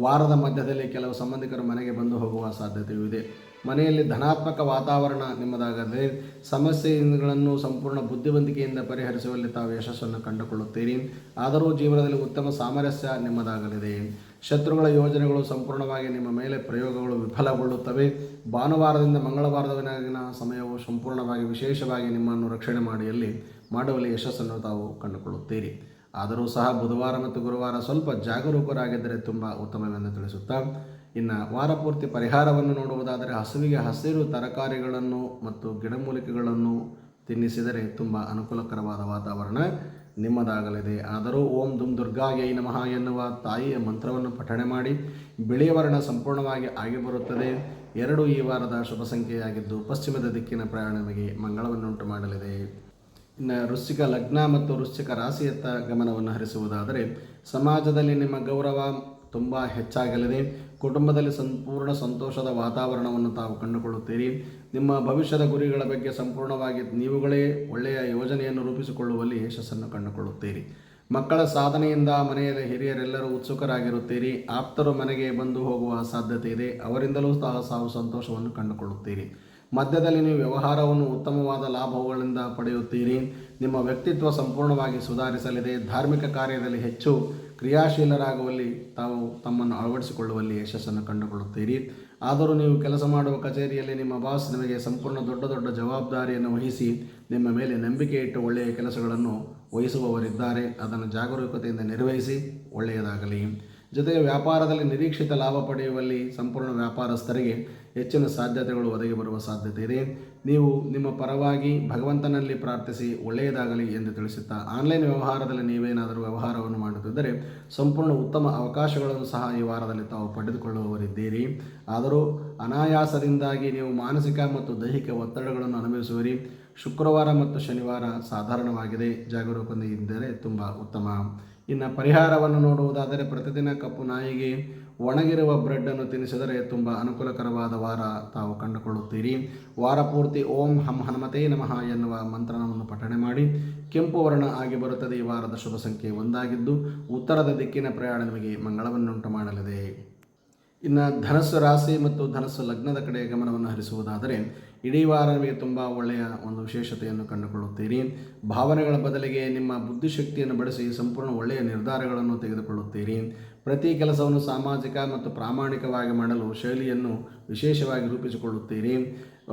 ವಾರದ ಮಧ್ಯದಲ್ಲಿ ಕೆಲವು ಸಂಬಂಧಿಕರು ಮನೆಗೆ ಬಂದು ಹೋಗುವ ಸಾಧ್ಯತೆಯೂ ಇದೆ. ಮನೆಯಲ್ಲಿ ಧನಾತ್ಮಕ ವಾತಾವರಣ ನಿಮ್ಮದಾಗದೆ ಸಮಸ್ಯೆಗಳನ್ನು ಸಂಪೂರ್ಣ ಬುದ್ಧಿವಂತಿಕೆಯಿಂದ ಪರಿಹರಿಸುವಲ್ಲಿ ತಾವು ಯಶಸ್ಸನ್ನು ಕಂಡುಕೊಳ್ಳುತ್ತೀರಿ. ಆದರೂ ಜೀವನದಲ್ಲಿ ಉತ್ತಮ ಸಾಮರಸ್ಯ ನಿಮ್ಮದಾಗಲಿದೆ. ಶತ್ರುಗಳ ಯೋಜನೆಗಳು ಸಂಪೂರ್ಣವಾಗಿ ನಿಮ್ಮ ಮೇಲೆ ಪ್ರಯೋಗಗಳು ವಿಫಲಗೊಳ್ಳುತ್ತವೆ. ಭಾನುವಾರದಿಂದ ಮಂಗಳವಾರದವರೆಗಿನ ಸಮಯವು ಸಂಪೂರ್ಣವಾಗಿ ವಿಶೇಷವಾಗಿ ನಿಮ್ಮನ್ನು ರಕ್ಷಣೆ ಮಾಡಿಯಲ್ಲಿ, ಮಾಡುವಲ್ಲಿ ಯಶಸ್ಸನ್ನು ತಾವು ಕಂಡುಕೊಳ್ಳುತ್ತೀರಿ. ಆದರೂ ಸಹ ಬುಧವಾರ ಮತ್ತು ಗುರುವಾರ ಸ್ವಲ್ಪ ಜಾಗರೂಕರಾಗಿದ್ದರೆ ತುಂಬ ಉತ್ತಮವೆಂದು ತಿಳಿಸುತ್ತಾ ಇನ್ನು ವಾರಪೂರ್ತಿ ಪರಿಹಾರವನ್ನು ನೋಡುವುದಾದರೆ ಹಸುವಿಗೆ ಹಸಿರು ತರಕಾರಿಗಳನ್ನು ಮತ್ತು ಗಿಡಮೂಲಿಕೆಗಳನ್ನು ತಿನ್ನಿಸಿದರೆ ತುಂಬ ಅನುಕೂಲಕರವಾದ ವಾತಾವರಣ ನಿಮ್ಮದಾಗಲಿದೆ. ಆದರೂ ಓಂ ದುಮ್ ದುರ್ಗಾಯೈ ನಮಃ ಎನ್ನುವ ತಾಯಿಯ ಮಂತ್ರವನ್ನು ಪಠಣೆ ಮಾಡಿ ಬಿಳಿಯ ವರ್ಣ ಸಂಪೂರ್ಣವಾಗಿ ಆಗಿ ಬರುತ್ತದೆ. ಎರಡು ಈ ವಾರದ ಶುಭ ಸಂಖ್ಯೆಯಾಗಿದ್ದು ಪಶ್ಚಿಮದ ದಿಕ್ಕಿನ ಪ್ರಯಾಣ ನಿಮಗೆ ಮಂಗಳವನ್ನುಂಟು ಮಾಡಲಿದೆ. ಇನ್ನು ವೃಶ್ಚಿಕ ಲಗ್ನ ಮತ್ತು ವೃಶ್ಚಿಕ ರಾಶಿಯತ್ತ ಗಮನವನ್ನು ಹರಿಸುವುದಾದರೆ ಸಮಾಜದಲ್ಲಿ ನಿಮ್ಮ ಗೌರವ ತುಂಬ ಹೆಚ್ಚಾಗಲಿದೆ. ಕುಟುಂಬದಲ್ಲಿ ಸಂಪೂರ್ಣ ಸಂತೋಷದ ವಾತಾವರಣವನ್ನು ತಾವು ಕಂಡುಕೊಳ್ಳುತ್ತೀರಿ. ನಿಮ್ಮ ಭವಿಷ್ಯದ ಗುರಿಗಳ ಬಗ್ಗೆ ಸಂಪೂರ್ಣವಾಗಿ ನೀವುಗಳೇ ಒಳ್ಳೆಯ ಯೋಜನೆಯನ್ನು ರೂಪಿಸಿಕೊಳ್ಳುವಲ್ಲಿ ಯಶಸ್ಸನ್ನು ಕಂಡುಕೊಳ್ಳುತ್ತೀರಿ. ಮಕ್ಕಳ ಸಾಧನೆಯಿಂದ ಮನೆಯಲ್ಲಿ ಹಿರಿಯರೆಲ್ಲರೂ ಉತ್ಸುಕರಾಗಿರುತ್ತೀರಿ. ಆಪ್ತರು ಮನೆಗೆ ಬಂದು ಹೋಗುವ ಸಾಧ್ಯತೆ ಇದೆ. ಅವರಿಂದಲೂ ಸಹ ಸಾವು ಸಂತೋಷವನ್ನು ಕಂಡುಕೊಳ್ಳುತ್ತೀರಿ. ಮಧ್ಯದಲ್ಲಿ ನೀವು ವ್ಯವಹಾರವನ್ನು ಉತ್ತಮವಾದ ಲಾಭಗಳಿಂದ ಪಡೆಯುತ್ತೀರಿ. ನಿಮ್ಮ ವ್ಯಕ್ತಿತ್ವ ಸಂಪೂರ್ಣವಾಗಿ ಸುಧಾರಿಸಲಿದೆ. ಧಾರ್ಮಿಕ ಕಾರ್ಯದಲ್ಲಿ ಹೆಚ್ಚು ಕ್ರಿಯಾಶೀಲರಾಗುವಲ್ಲಿ ತಾವು ತಮ್ಮನ್ನು ಅಳವಡಿಸಿಕೊಳ್ಳುವಲ್ಲಿ ಯಶಸ್ಸನ್ನು ಕಂಡುಕೊಳ್ಳುತ್ತೀರಿ. ಆದರೂ ನೀವು ಕೆಲಸ ಮಾಡುವ ಕಚೇರಿಯಲ್ಲಿ ನಿಮ್ಮ ಬಾಸ್ ನಿಮಗೆ ಸಂಪೂರ್ಣ ದೊಡ್ಡ ದೊಡ್ಡ ಜವಾಬ್ದಾರಿಯನ್ನು ವಹಿಸಿ ನಿಮ್ಮ ಮೇಲೆ ನಂಬಿಕೆ ಇಟ್ಟು ಒಳ್ಳೆಯ ಕೆಲಸಗಳನ್ನು ವಹಿಸುವವರಿದ್ದಾರೆ. ಅದನ್ನು ಜಾಗರೂಕತೆಯಿಂದ ನಿರ್ವಹಿಸಿ ಒಳ್ಳೆಯದಾಗಲಿ. ಜೊತೆಗೆ ವ್ಯಾಪಾರದಲ್ಲಿ ನಿರೀಕ್ಷಿತ ಲಾಭ ಪಡೆಯುವಲ್ಲಿ ಸಂಪೂರ್ಣ ವ್ಯಾಪಾರಸ್ಥರಿಗೆ ಹೆಚ್ಚಿನ ಸಾಧ್ಯತೆಗಳು ಒದಗಿ ಬರುವ ಸಾಧ್ಯತೆ ಇದೆ. ನೀವು ನಿಮ್ಮ ಪರವಾಗಿ ಭಗವಂತನಲ್ಲಿ ಪ್ರಾರ್ಥಿಸಿ ಒಳ್ಳೆಯದಾಗಲಿ ಎಂದು ತಿಳಿಸುತ್ತಾ ಆನ್ಲೈನ್ ವ್ಯವಹಾರದಲ್ಲಿ ನೀವೇನಾದರೂ ವ್ಯವಹಾರವನ್ನು ಮಾಡುತ್ತಿದ್ದರೆ ಸಂಪೂರ್ಣ ಉತ್ತಮ ಅವಕಾಶಗಳನ್ನು ಸಹ ಈ ವಾರದಲ್ಲಿ ತಾವು ಪಡೆದುಕೊಳ್ಳುವವರಿದ್ದೀರಿ. ಆದರೂ ಅನಾಯಾಸದಿಂದಾಗಿ ನೀವು ಮಾನಸಿಕ ಮತ್ತು ದೈಹಿಕ ಒತ್ತಡಗಳನ್ನು ಅನುಭವಿಸುವಿರಿ. ಶುಕ್ರವಾರ ಮತ್ತು ಶನಿವಾರ ಸಾಧಾರಣವಾಗಿದೆ. ಜಾಗರೂಕತೆಯಿಂದರೆ ತುಂಬ ಉತ್ತಮ. ಇನ್ನು ಪರಿಹಾರವನ್ನು ನೋಡುವುದಾದರೆ ಪ್ರತಿದಿನ ಕಪ್ಪು ನಾಯಿಗೆ ಒಣಗಿರುವ ಬ್ರೆಡ್ಡನ್ನು ತಿನ್ನಿಸಿದರೆ ತುಂಬ ಅನುಕೂಲಕರವಾದ ವಾರ ತಾವು ಕಂಡುಕೊಳ್ಳುತ್ತೀರಿ. ವಾರ ಪೂರ್ತಿ ಓಂ ಹಂ ಹನುಮತೇ ನಮಃ ಎನ್ನುವ ಮಂತ್ರವನ್ನು ಪಠಣೆ ಮಾಡಿ ಕೆಂಪು ವರ್ಣ ಆಗಿ ಬರುತ್ತದೆ. ಈ ವಾರದ ಶುಭ ಸಂಖ್ಯೆ ಒಂದಾಗಿದ್ದು, ಉತ್ತರದ ದಿಕ್ಕಿನ ಪ್ರಯಾಣ ನಿಮಗೆ ಮಂಗಳವನ್ನುಂಟು ಮಾಡಲಿದೆ. ಇನ್ನು ಧನಸ್ಸು ರಾಶಿ ಮತ್ತು ಧನಸ್ಸು ಲಗ್ನದ ಕಡೆ ಗಮನವನ್ನು ಹರಿಸುವುದಾದರೆ ಇಡೀ ವಾರ ನಿಮಗೆ ತುಂಬ ಒಳ್ಳೆಯ ಒಂದು ವಿಶೇಷತೆಯನ್ನು ಕಂಡುಕೊಳ್ಳುತ್ತೀರಿ. ಭಾವನೆಗಳ ಬದಲಿಗೆ ನಿಮ್ಮ ಬುದ್ಧಿಶಕ್ತಿಯನ್ನು ಬಳಸಿ ಸಂಪೂರ್ಣ ಒಳ್ಳೆಯ ನಿರ್ಧಾರಗಳನ್ನು ತೆಗೆದುಕೊಳ್ಳುತ್ತೀರಿ. ಪ್ರತಿ ಕೆಲಸವನ್ನು ಸಾಮಾಜಿಕ ಮತ್ತು ಪ್ರಾಮಾಣಿಕವಾಗಿ ಮಾಡಲು ಶೈಲಿಯನ್ನು ವಿಶೇಷವಾಗಿ ರೂಪಿಸಿಕೊಳ್ಳುತ್ತೀರಿ.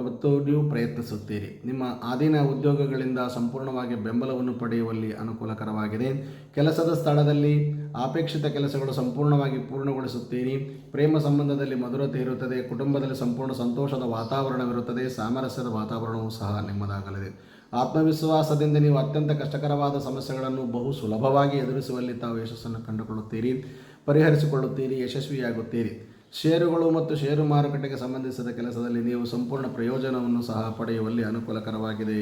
ಮತ್ತು ಪ್ರಯತ್ನಿಸುತ್ತೀರಿ. ನಿಮ್ಮ ಆಧೀನ ಉದ್ಯೋಗಗಳಿಂದ ಸಂಪೂರ್ಣವಾಗಿ ಬೆಂಬಲವನ್ನು ಪಡೆಯುವಲ್ಲಿ ಅನುಕೂಲಕರವಾಗಿದೆ. ಕೆಲಸದ ಸ್ಥಳದಲ್ಲಿ ಅಪೇಕ್ಷಿತ ಕೆಲಸಗಳು ಸಂಪೂರ್ಣವಾಗಿ ಪೂರ್ಣಗೊಳಿಸುತ್ತೀರಿ. ಪ್ರೇಮ ಸಂಬಂಧದಲ್ಲಿ ಮಧುರತೆ ಇರುತ್ತದೆ. ಕುಟುಂಬದಲ್ಲಿ ಸಂಪೂರ್ಣ ಸಂತೋಷದ ವಾತಾವರಣವಿರುತ್ತದೆ. ಸಾಮರಸ್ಯದ ವಾತಾವರಣವೂ ಸಹ ನಿಮ್ಮದಾಗಲಿದೆ. ಆತ್ಮವಿಶ್ವಾಸದಿಂದ ನೀವು ಅತ್ಯಂತ ಕಷ್ಟಕರವಾದ ಸಮಸ್ಯೆಗಳನ್ನು ಬಹು ಸುಲಭವಾಗಿ ಎದುರಿಸುವಲ್ಲಿ ತಾವು ಯಶಸ್ಸನ್ನು ಕಂಡುಕೊಳ್ಳುತ್ತೀರಿ. ಪರಿಹರಿಸಿಕೊಳ್ಳುತ್ತೀರಿ. ಯಶಸ್ವಿಯಾಗುತ್ತೀರಿ. ಷೇರುಗಳು ಮತ್ತು ಷೇರು ಮಾರುಕಟ್ಟೆಗೆ ಸಂಬಂಧಿಸಿದ ಕೆಲಸದಲ್ಲಿ ನೀವು ಸಂಪೂರ್ಣ ಪ್ರಯೋಜನವನ್ನು ಸಹ ಪಡೆಯುವಲ್ಲಿ ಅನುಕೂಲಕರವಾಗಿದೆ.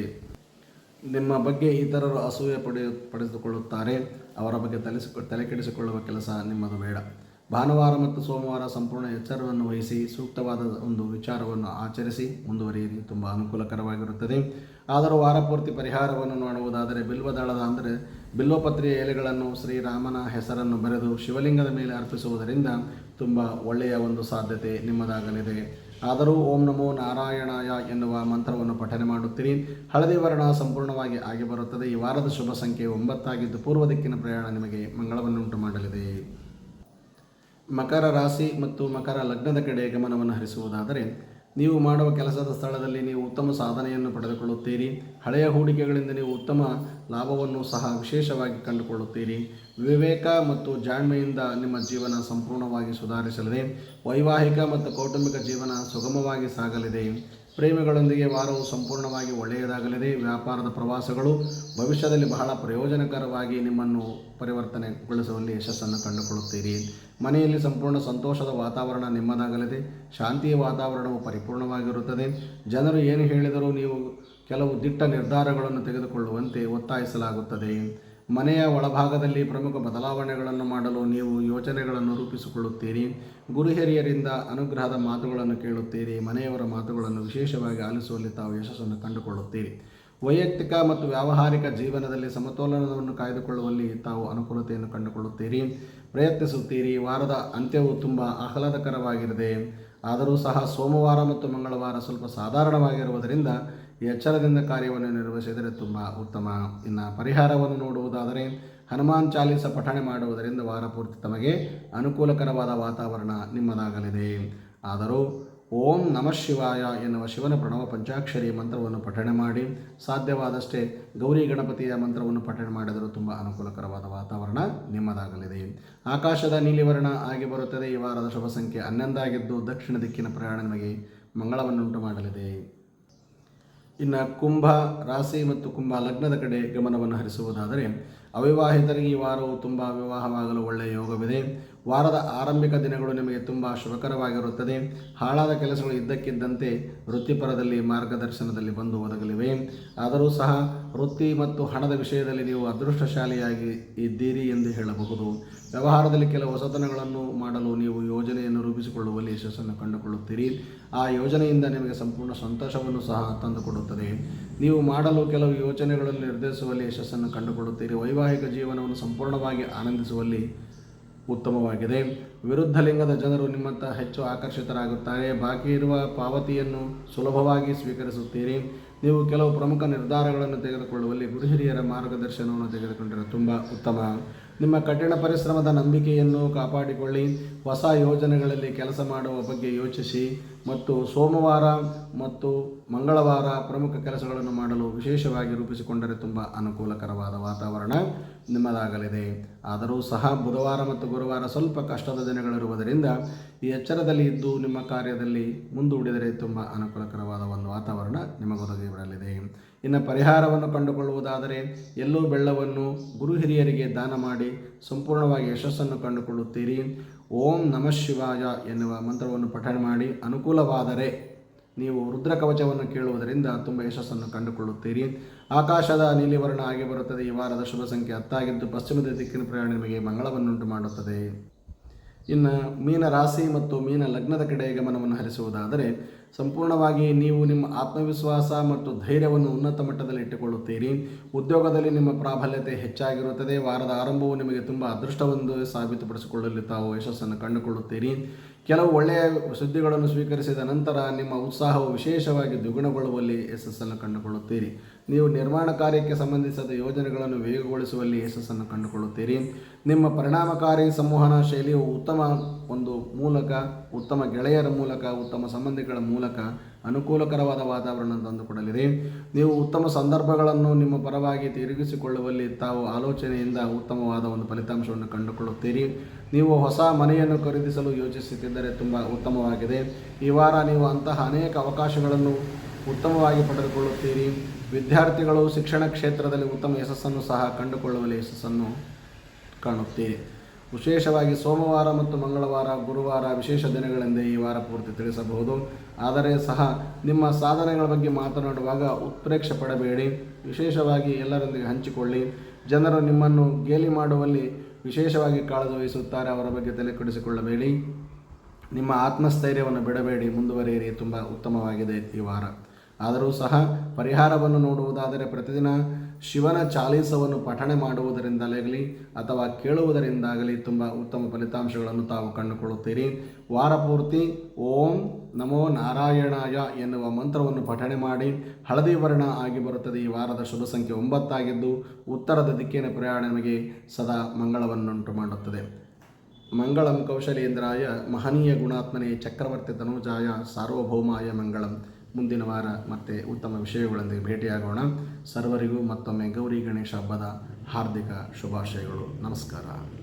ನಿಮ್ಮ ಬಗ್ಗೆ ಇತರರು ಅಸೂಯೆ ಪಡೆಯ, ಪಡೆದುಕೊಳ್ಳುತ್ತಾರೆ. ಅವರ ಬಗ್ಗೆ ತಲೆಸಿ, ತಲೆಕೆಡಿಸಿಕೊಳ್ಳುವ ಕೆಲಸ ನಿಮ್ಮದು ಬೇಡ. ಭಾನುವಾರ ಮತ್ತು ಸೋಮವಾರ ಸಂಪೂರ್ಣ ಎಚ್ಚರವನ್ನು ವಹಿಸಿ ಸೂಕ್ತವಾದ ಒಂದು ವಿಚಾರವನ್ನು ಆಚರಿಸಿ ಮುಂದುವರಿಯಿರಿ. ತುಂಬ ಅನುಕೂಲಕರವಾಗಿರುತ್ತದೆ. ಆದರೂ ವಾರಪೂರ್ತಿ ಪರಿಹಾರವನ್ನು ನೋಡುವುದಾದರೆ ಬಿಲ್ವದಳದ ಅಂದರೆ ಬಿಲ್ವಪತ್ರೆಯ ಎಲೆಗಳನ್ನು ಶ್ರೀರಾಮನ ಹೆಸರನ್ನು ಬರೆದು ಶಿವಲಿಂಗದ ಮೇಲೆ ಅರ್ಪಿಸುವುದರಿಂದ ತುಂಬ ಒಳ್ಳೆಯ ಒಂದು ಸಾಧ್ಯತೆ ನಿಮ್ಮದಾಗಲಿದೆ. ಆದರೂ ಓಂ ನಮೋ ನಾರಾಯಣಾಯ ಎನ್ನುವ ಮಂತ್ರವನ್ನು ಪಠನೆ ಮಾಡುತ್ತೀರಿ. ಹಳದಿ ವರ್ಣ ಸಂಪೂರ್ಣವಾಗಿ ಆಗಿ ಬರುತ್ತದೆ. ಈ ವಾರದ ಶುಭ ಸಂಖ್ಯೆ ಒಂಬತ್ತಾಗಿದ್ದು ಪೂರ್ವ ದಿಕ್ಕಿನ ಪ್ರಯಾಣ ನಿಮಗೆ ಮಂಗಳವನ್ನುಂಟು ಮಾಡಲಿದೆ. ಮಕರ ರಾಶಿ ಮತ್ತು ಮಕರ ಲಗ್ನದ ಕಡೆ ಗಮನವನ್ನು ಹರಿಸುವುದಾದರೆ, ನೀವು ಮಾಡುವ ಕೆಲಸದ ಸ್ಥಳದಲ್ಲಿ ನೀವು ಉತ್ತಮ ಸಾಧನೆಯನ್ನು ಪಡೆದುಕೊಳ್ಳುತ್ತೀರಿ. ಹಳೆಯ ಹೂಡಿಕೆಗಳಿಂದ ನೀವು ಉತ್ತಮ ಲಾಭವನ್ನು ಸಹ ವಿಶೇಷವಾಗಿ ಕಂಡುಕೊಳ್ಳುತ್ತೀರಿ. ವಿವೇಕ ಮತ್ತು ಜಾಣ್ಮೆಯಿಂದ ನಿಮ್ಮ ಜೀವನ ಸಂಪೂರ್ಣವಾಗಿ ಸುಧಾರಿಸಲಿದೆ. ವೈವಾಹಿಕ ಮತ್ತು ಕೌಟುಂಬಿಕ ಜೀವನ ಸುಗಮವಾಗಿ ಸಾಗಲಿದೆ. ಪ್ರೇಮಿಗಳೊಂದಿಗೆ ವಾರವು ಸಂಪೂರ್ಣವಾಗಿ ಒಳ್ಳೆಯದಾಗಲಿದೆ. ವ್ಯಾಪಾರದ ಪ್ರವಾಸಗಳು ಭವಿಷ್ಯದಲ್ಲಿ ಬಹಳ ಪ್ರಯೋಜನಕರವಾಗಿ ನಿಮ್ಮನ್ನು ಪರಿವರ್ತನೆಗೊಳಿಸುವಲ್ಲಿ ಯಶಸ್ಸನ್ನು ಕಂಡುಕೊಳ್ಳುತ್ತೀರಿ. ಮನೆಯಲ್ಲಿ ಸಂಪೂರ್ಣ ಸಂತೋಷದ ವಾತಾವರಣ ನಿಮ್ಮದಾಗಲಿದೆ. ಶಾಂತಿಯ ವಾತಾವರಣವು ಪರಿಪೂರ್ಣವಾಗಿರುತ್ತದೆ. ಜನರು ಏನು ಹೇಳಿದರೂ ನೀವು ಕೆಲವು ದಿಟ್ಟ ನಿರ್ಧಾರಗಳನ್ನು ತೆಗೆದುಕೊಳ್ಳುವಂತೆ ಒತ್ತಾಯಿಸಲಾಗುತ್ತದೆ. ಮನೆಯ ಒಳಭಾಗದಲ್ಲಿ ಪ್ರಮುಖ ಬದಲಾವಣೆಗಳನ್ನು ಮಾಡಲು ನೀವು ಯೋಚನೆಗಳನ್ನು ರೂಪಿಸಿಕೊಳ್ಳುತ್ತೀರಿ. ಗುರು ಹಿರಿಯರಿಂದ ಅನುಗ್ರಹದ ಮಾತುಗಳನ್ನು ಕೇಳುತ್ತೀರಿ. ಮನೆಯವರ ಮಾತುಗಳನ್ನು ವಿಶೇಷವಾಗಿ ಆಲಿಸುವಲ್ಲಿ ತಾವು ಯಶಸ್ಸನ್ನು ಕಂಡುಕೊಳ್ಳುತ್ತೀರಿ. ವೈಯಕ್ತಿಕ ಮತ್ತು ವ್ಯಾವಹಾರಿಕ ಜೀವನದಲ್ಲಿ ಸಮತೋಲನವನ್ನು ಕಾಯ್ದುಕೊಳ್ಳುವಲ್ಲಿ ತಾವು ಅನುಕೂಲತೆಯನ್ನು ಕಂಡುಕೊಳ್ಳುತ್ತೀರಿ. ಪ್ರಯತ್ನಿಸುತ್ತೀರಿ. ವಾರದ ಅಂತ್ಯವು ತುಂಬ ಆಹ್ಲಾದಕರವಾಗಿರದೆ, ಆದರೂ ಸಹ ಸೋಮವಾರ ಮತ್ತು ಮಂಗಳವಾರ ಸ್ವಲ್ಪ ಸಾಧಾರಣವಾಗಿರುವುದರಿಂದ ಎಚ್ಚರದಿಂದ ಕಾರ್ಯವನ್ನು ನಿರ್ವಹಿಸಿದರೆ ತುಂಬ ಉತ್ತಮ. ಇನ್ನು ಪರಿಹಾರವನ್ನು ನೋಡುವುದಾದರೆ, ಹನುಮಾನ್ ಚಾಲೀಸ ಪಠಣೆ ಮಾಡುವುದರಿಂದ ವಾರ ಪೂರ್ತಿ ತಮಗೆ ಅನುಕೂಲಕರವಾದ ವಾತಾವರಣ ನಿಮ್ಮದಾಗಲಿದೆ. ಆದರೂ ಓಂ ನಮಃ ಶಿವಾಯ ಎನ್ನುವ ಶಿವನ ಪ್ರಣವ ಪಂಚಾಕ್ಷರಿ ಮಂತ್ರವನ್ನು ಪಠಣೆ ಮಾಡಿ. ಸಾಧ್ಯವಾದಷ್ಟೇ ಗೌರಿ ಗಣಪತಿಯ ಮಂತ್ರವನ್ನು ಪಠಣೆ ಮಾಡಿದರೂ ತುಂಬ ಅನುಕೂಲಕರವಾದ ವಾತಾವರಣ ನಿಮ್ಮದಾಗಲಿದೆ. ಆಕಾಶದ ನೀಲಿವರ್ಣ ಆಗಿ ಬರುತ್ತದೆ. ಈ ವಾರದ ಶುಭ ಸಂಖ್ಯೆ ಹನ್ನೊಂದಾಗಿದ್ದು ದಕ್ಷಿಣ ದಿಕ್ಕಿನ ಪ್ರಯಾಣ ನಿಮಗೆ ಮಂಗಳವನ್ನುಂಟು ಮಾಡಲಿದೆ. ಇನ್ನು ಕುಂಭ ರಾಶಿ ಮತ್ತು ಕುಂಭ ಲಗ್ನದ ಕಡೆ ಗಮನವನ್ನು ಹರಿಸುವುದಾದರೆ, ಅವಿವಾಹಿತರಿಗೆ ಈ ವಾರವು ತುಂಬ ವಿವಾಹವಾಗಲು ಒಳ್ಳೆಯ ಯೋಗವಿದೆ. ವಾರದ ಆರಂಭಿಕ ದಿನಗಳು ನಿಮಗೆ ತುಂಬ ಶುಭಕರವಾಗಿರುತ್ತದೆ. ಹಾಳಾದ ಕೆಲಸಗಳು ಇದ್ದಕ್ಕಿದ್ದಂತೆ ವೃತ್ತಿಪರದಲ್ಲಿ ಮಾರ್ಗದರ್ಶನದಲ್ಲಿ ಬಂದು ಒದಗಲಿವೆ. ಆದರೂ ಸಹ ವೃತ್ತಿ ಮತ್ತು ಹಣದ ವಿಷಯದಲ್ಲಿ ನೀವು ಅದೃಷ್ಟಶಾಲಿಯಾಗಿ ಇದ್ದೀರಿ ಎಂದು ಹೇಳಬಹುದು. ವ್ಯವಹಾರದಲ್ಲಿ ಕೆಲವು ಹೊಸತನಗಳನ್ನು ಮಾಡಲು ನೀವು ಯೋಜನೆಯನ್ನು ರೂಪಿಸಿಕೊಳ್ಳುವಲ್ಲಿ ಯಶಸ್ಸನ್ನು ಕಂಡುಕೊಳ್ಳುತ್ತೀರಿ. ಆ ಯೋಜನೆಯಿಂದ ನಿಮಗೆ ಸಂಪೂರ್ಣ ಸಂತೋಷವನ್ನು ಸಹ ತಂದುಕೊಡುತ್ತದೆ. ನೀವು ಮಾಡಲು ಕೆಲವು ಯೋಜನೆಗಳನ್ನು ನಿರ್ಧರಿಸುವಲ್ಲಿ ಯಶಸ್ಸನ್ನು ಕಂಡುಕೊಳ್ಳುತ್ತೀರಿ. ವೈವಾಹಿಕ ಜೀವನವನ್ನು ಸಂಪೂರ್ಣವಾಗಿ ಆನಂದಿಸುವಲ್ಲಿ ಉತ್ತಮವಾಗಿದೆ. ವಿರುದ್ಧ ಲಿಂಗದ ಜನರು ನಿಮ್ಮಂತ ಹೆಚ್ಚು ಆಕರ್ಷಿತರಾಗುತ್ತಾರೆ. ಬಾಕಿ ಇರುವ ಪಾವತಿಯನ್ನು ಸುಲಭವಾಗಿ ಸ್ವೀಕರಿಸುತ್ತೀರಿ. ನೀವು ಕೆಲವು ಪ್ರಮುಖ ನಿರ್ಧಾರಗಳನ್ನು ತೆಗೆದುಕೊಳ್ಳುವಲ್ಲಿ ಗುರು ಹಿರಿಯರ ಮಾರ್ಗದರ್ಶನವನ್ನು ತೆಗೆದುಕೊಂಡರೆ ತುಂಬ ಉತ್ತಮ. ನಿಮ್ಮ ಕಠಿಣ ಪರಿಶ್ರಮದ ನಂಬಿಕೆಯನ್ನು ಕಾಪಾಡಿಕೊಳ್ಳಿ. ಹೊಸ ಯೋಜನೆಗಳಲ್ಲಿ ಕೆಲಸ ಮಾಡುವ ಬಗ್ಗೆ ಯೋಚಿಸಿ. ಮತ್ತು ಸೋಮವಾರ ಮತ್ತು ಮಂಗಳವಾರ ಪ್ರಮುಖ ಕೆಲಸಗಳನ್ನು ಮಾಡಲು ವಿಶೇಷವಾಗಿ ರೂಪಿಸಿಕೊಂಡರೆ ತುಂಬ ಅನುಕೂಲಕರವಾದ ವಾತಾವರಣ. ನಿಮ್ಮದಾಗಲಿದೆ. ಆದರೂ ಸಹ ಬುಧವಾರ ಮತ್ತು ಗುರುವಾರ ಸ್ವಲ್ಪ ಕಷ್ಟದ ದಿನಗಳಿರುವುದರಿಂದ ಈ ಎಚ್ಚರದಲ್ಲಿ ಇದ್ದು ನಿಮ್ಮ ಕಾರ್ಯದಲ್ಲಿ ಮುಂದೂಡಿದರೆ ತುಂಬ ಅನುಕೂಲಕರವಾದ ಒಂದು ವಾತಾವರಣ ನಿಮಗೊದಗಿ ಬಿಡಲಿದೆ ಇನ್ನು ಪರಿಹಾರವನ್ನು ಕಂಡುಕೊಳ್ಳುವುದಾದರೆ ಎಲ್ಲೋ ಬೆಳ್ಳವನ್ನು ಗುರು ಹಿರಿಯರಿಗೆ ದಾನ ಮಾಡಿ ಸಂಪೂರ್ಣವಾಗಿ ಯಶಸ್ಸನ್ನು ಕಂಡುಕೊಳ್ಳುತ್ತೀರಿ. ಓಂ ನಮಃ ಶಿವಾಯ ಎನ್ನುವ ಮಂತ್ರವನ್ನು ಪಠಣ ಮಾಡಿ ಅನುಕೂಲವಾದರೆ ನೀವು ರುದ್ರಕವಚವನ್ನು ಕೇಳುವುದರಿಂದ ತುಂಬ ಯಶಸ್ಸನ್ನು ಕಂಡುಕೊಳ್ಳುತ್ತೀರಿ. ಆಕಾಶದ ನೀಲಿವರ್ಣ ಆಗಿ ಬರುತ್ತದೆ. ಈ ವಾರದ ಶುಭ ಸಂಖ್ಯೆ ಹತ್ತಾಗಿದ್ದು ಪಶ್ಚಿಮದ ದಿಕ್ಕಿನ ಪ್ರಯಾಣ ನಿಮಗೆ ಮಂಗಳವನ್ನುಂಟು ಮಾಡುತ್ತದೆ. ಇನ್ನು ಮೀನ ರಾಶಿ ಮತ್ತು ಮೀನ ಲಗ್ನದ ಕಡೆ ಗಮನವನ್ನು ಹರಿಸುವುದಾದರೆ, ಸಂಪೂರ್ಣವಾಗಿ ನೀವು ನಿಮ್ಮ ಆತ್ಮವಿಶ್ವಾಸ ಮತ್ತು ಧೈರ್ಯವನ್ನು ಉನ್ನತ ಮಟ್ಟದಲ್ಲಿ ಇಟ್ಟುಕೊಳ್ಳುತ್ತೀರಿ. ಉದ್ಯೋಗದಲ್ಲಿ ನಿಮ್ಮ ಪ್ರಾಬಲ್ಯತೆ ಹೆಚ್ಚಾಗಿರುತ್ತದೆ. ವಾರದ ಆರಂಭವು ನಿಮಗೆ ತುಂಬ ಅದೃಷ್ಟವೆಂದು ಸಾಬೀತುಪಡಿಸಿಕೊಳ್ಳಲು ತಾವು ಯಶಸ್ಸನ್ನು ಕಂಡುಕೊಳ್ಳುತ್ತೀರಿ. ಕೆಲವು ಒಳ್ಳೆಯ ಸುದ್ದಿಗಳನ್ನು ಸ್ವೀಕರಿಸಿದ ನಂತರ ನಿಮ್ಮ ಉತ್ಸಾಹವು ವಿಶೇಷವಾಗಿ ದ್ವಿಗುಣಗೊಳ್ಳುವಲ್ಲಿ ಯಶಸ್ಸನ್ನು ಕಂಡುಕೊಳ್ಳುತ್ತೀರಿ. ನೀವು ನಿರ್ಮಾಣ ಕಾರ್ಯಕ್ಕೆ ಸಂಬಂಧಿಸಿದ ಯೋಜನೆಗಳನ್ನು ವೇಗಗೊಳಿಸುವಲ್ಲಿ ಯಶಸ್ಸನ್ನು ಕಂಡುಕೊಳ್ಳುತ್ತೀರಿ. ನಿಮ್ಮ ಪರಿಣಾಮಕಾರಿ ಸಂವಹನ ಶೈಲಿಯು ಉತ್ತಮ ಒಂದು ಮೂಲಕ, ಉತ್ತಮ ಗೆಳೆಯರ ಮೂಲಕ, ಉತ್ತಮ ಸಂಬಂಧಿಗಳ ಮೂಲಕ ಅನುಕೂಲಕರವಾದ ವಾತಾವರಣ ತಂದುಕೊಡಲಿರಿ ನೀವು ಉತ್ತಮ ಸಂದರ್ಭಗಳನ್ನು ನಿಮ್ಮ ಪರವಾಗಿ ತಿರುಗಿಸಿಕೊಳ್ಳುವಲ್ಲಿ ತಾವು ಆಲೋಚನೆಯಿಂದ ಉತ್ತಮವಾದ ಒಂದು ಫಲಿತಾಂಶವನ್ನು ಕಂಡುಕೊಳ್ಳುತ್ತೀರಿ. ನೀವು ಹೊಸ ಮನೆಯನ್ನು ಖರೀದಿಸಲು ಯೋಚಿಸುತ್ತಿದ್ದರೆ ತುಂಬ ಉತ್ತಮವಾಗಿದೆ. ಈ ವಾರ ನೀವು ಅಂತಹ ಅನೇಕ ಅವಕಾಶಗಳನ್ನು ಉತ್ತಮವಾಗಿ ಪಡೆದುಕೊಳ್ಳುತ್ತೀರಿ. ವಿದ್ಯಾರ್ಥಿಗಳು ಶಿಕ್ಷಣ ಕ್ಷೇತ್ರದಲ್ಲಿ ಉತ್ತಮ ಯಶಸ್ಸನ್ನು ಸಹ ಕಂಡುಕೊಳ್ಳುವಲ್ಲಿ ಯಶಸ್ಸನ್ನು ಕಾಣುತ್ತೀರಿ. ವಿಶೇಷವಾಗಿ ಸೋಮವಾರ ಮತ್ತು ಮಂಗಳವಾರ, ಗುರುವಾರ ವಿಶೇಷ ದಿನಗಳೆಂದೇ ಈ ವಾರ ಪೂರ್ತಿ ತಿಳಿಸಬಹುದು. ಆದರೆ ಸಹ ನಿಮ್ಮ ಸಾಧನೆಗಳ ಬಗ್ಗೆ ಮಾತನಾಡುವಾಗ ಉತ್ಪ್ರೇಕ್ಷೆ ಪಡಬೇಡಿ. ವಿಶೇಷವಾಗಿ ಎಲ್ಲರೊಂದಿಗೆ ಹಂಚಿಕೊಳ್ಳಿ. ಜನರು ನಿಮ್ಮನ್ನು ಗೇಲಿ ಮಾಡುವಲ್ಲಿ ವಿಶೇಷವಾಗಿ ಕಾಳಜಿ ವಹಿಸುತ್ತಾರೆ. ಅವರ ಬಗ್ಗೆ ತಲೆ ಕೆಡಿಸಿಕೊಳ್ಳಬೇಡಿ. ನಿಮ್ಮ ಆತ್ಮಸ್ಥೈರ್ಯವನ್ನು ಬಿಡಬೇಡಿ. ಮುಂದುವರಿಯಿರಿ. ತುಂಬ ಉತ್ತಮವಾಗಿದೆ ಈ ವಾರ. ಆದರೂ ಸಹ ಪರಿಹಾರವನ್ನು ನೋಡುವುದಾದರೆ ಪ್ರತಿದಿನ ಶಿವನ ಚಾಲೀಸವನ್ನು ಪಠಣೆ ಮಾಡುವುದರಿಂದಲಾಗಲಿ ಅಥವಾ ಕೇಳುವುದರಿಂದಾಗಲಿ ತುಂಬ ಉತ್ತಮ ಫಲಿತಾಂಶಗಳನ್ನು ತಾವು ಕಂಡುಕೊಳ್ಳುತ್ತೀರಿ. ವಾರ ಪೂರ್ತಿ ಓಂ ನಮೋ ನಾರಾಯಣಾಯ ಎನ್ನುವ ಮಂತ್ರವನ್ನು ಪಠಣೆ ಮಾಡಿ ಹಳದಿ ವರ್ಣ ಆಗಿ ಬರುತ್ತದೆ. ಈ ವಾರದ ಶುಭ ಸಂಖ್ಯೆ ಒಂಬತ್ತಾಗಿದ್ದು ಉತ್ತರದ ದಿಕ್ಕಿನ ಪ್ರಯಾಣ ನಿಮಗೆ ಸದಾ ಮಂಗಳವನ್ನುಂಟು ಮಾಡುತ್ತದೆ. ಮಂಗಳಂ ಕೌಶಲೇಂದ್ರಾಯ ಮಹನೀಯ ಗುಣಾತ್ಮನೇ ಚಕ್ರವರ್ತಿ ತನುಜಾಯ ಸಾರ್ವಭೌಮಾಯ ಮಂಗಳಂ. ಮುಂದಿನ ವಾರ ಮತ್ತೆ ಉತ್ತಮ ವಿಷಯಗಳೊಂದಿಗೆ ಭೇಟಿಯಾಗೋಣ. ಸರ್ವರಿಗೂ ಮತ್ತೊಮ್ಮೆ ಗೌರಿ ಗಣೇಶ ಹಬ್ಬದ ಹಾರ್ದಿಕ ಶುಭಾಶಯಗಳು. ನಮಸ್ಕಾರ.